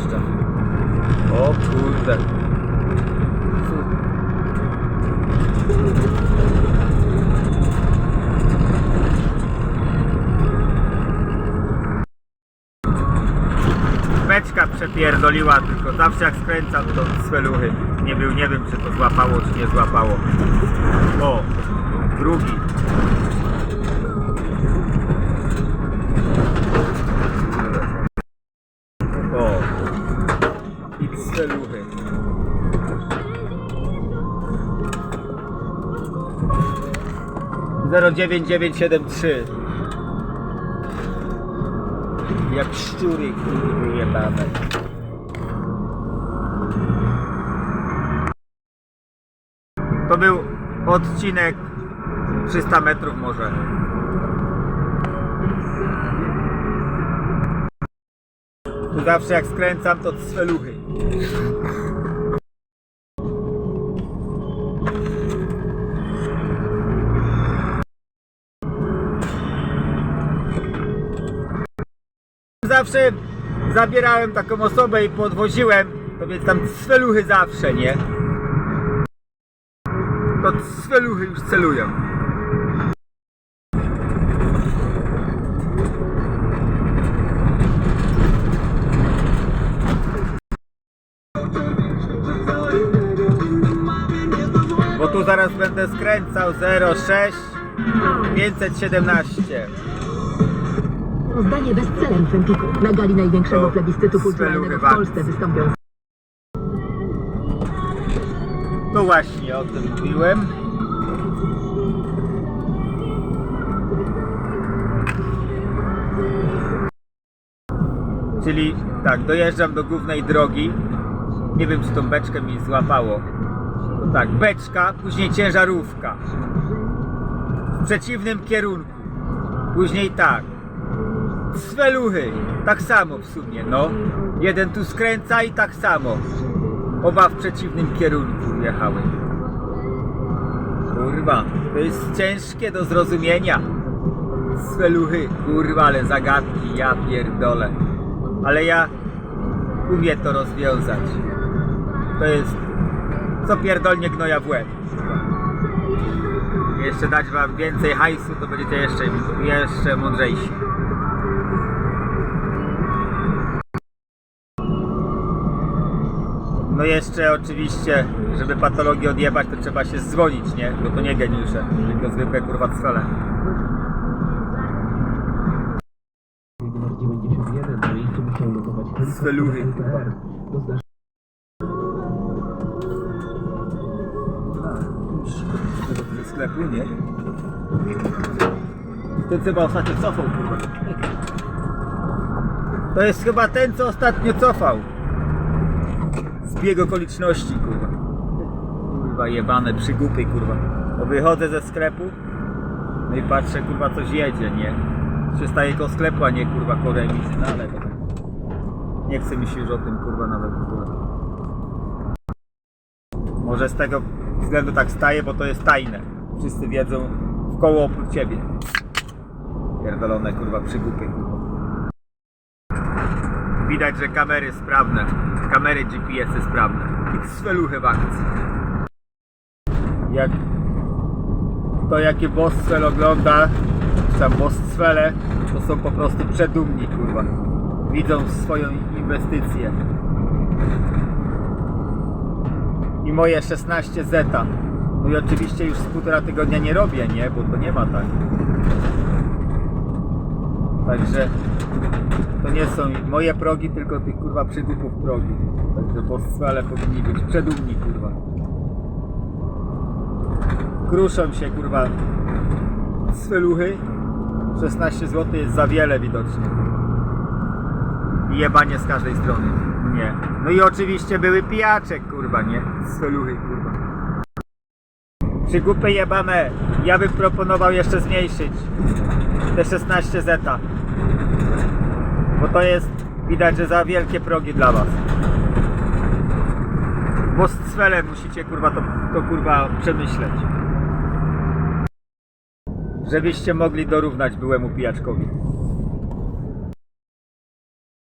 jeszcze. O kurde. Beczka przepierdoliła, tylko zawsze jak skręcam to sweluchy. Nie był, nie wiem czy to złapało, czy nie złapało. I sweluchy. Zero dziewięć dziewięć siedem trzy. Jak szczury kurwy jebane. To był odcinek 300 metrów może. Zawsze jak skręcam to sweluchy. Zawsze zabierałem taką osobę i podwoziłem, to więc tam sweluchy zawsze, nie? To sweluchy już celują. Zaraz będę skręcał 06 517. Zdanie bestsellerem w Empiku. Na gali największego O, plebiscytu kulturalnego w speluchy Polsce wystąpią No właśnie, o tym mówiłem. Czyli tak, dojeżdżam do głównej drogi. Nie wiem, czy tą beczkę mi złapało. Tak, beczka, później ciężarówka. W przeciwnym kierunku. Później tak. Sweluchy, tak samo w sumie, no. Jeden tu skręca i tak samo. Oba w przeciwnym kierunku jechały. Kurwa, to jest ciężkie do zrozumienia. Sweluchy, kurwa, ale zagadki, ja pierdolę. Ale ja umiem to rozwiązać. To jest co pierdolnie gnoja w łeb. Jeszcze dać wam więcej hajsu, to będziecie jeszcze, jeszcze mądrzejsi. No jeszcze oczywiście, żeby patologię odjebać, to trzeba się dzwonić, nie? Bo to nie geniusze, tylko zwykłe kurwa cwele. numer nie? Ten chyba ostatnio cofał, kurwa. To jest chyba ten, co ostatnio cofał. Zbieg okoliczności, kurwa. Kurwa, jebane przygupy, kurwa. Bo wychodzę ze sklepu, no i patrzę, kurwa, coś jedzie, nie? Przystaję koło sklepu, a nie, kurwa, koło no ale. Nie chce mi się już o tym, kurwa, nawet ogóle. Może z tego względu tak staje, bo to jest tajne. Wszyscy wiedzą w koło oprócz ciebie. Pierdolone kurwa przygupy. Widać, że kamery sprawne. Kamery GPS-y sprawne. I sweluchy w akcji. Jak to jakie Bosswell ogląda, czy tam Bosswele, to są po prostu przedumni kurwa. Widzą swoją inwestycję i moje 16 zeta. No i oczywiście już z półtora tygodnia nie robię, nie? Bo to nie ma tak. Także to nie są moje progi, tylko tych kurwa przygupów progi. Także bosswale powinni być przedumni kurwa. Kruszą się kurwa sweluchy. 16 zł jest za wiele widocznie. I jebanie z każdej strony. Nie. No i oczywiście były pijaczek, kurwa, nie? Sweluchy, kurwa. Przygupy jebane. Ja bym proponował jeszcze zmniejszyć te 16 zeta. Bo to jest, widać, że za wielkie progi dla was. Bo z cwelem musicie, kurwa, to, to kurwa przemyśleć. Żebyście mogli dorównać byłemu pijaczkowi.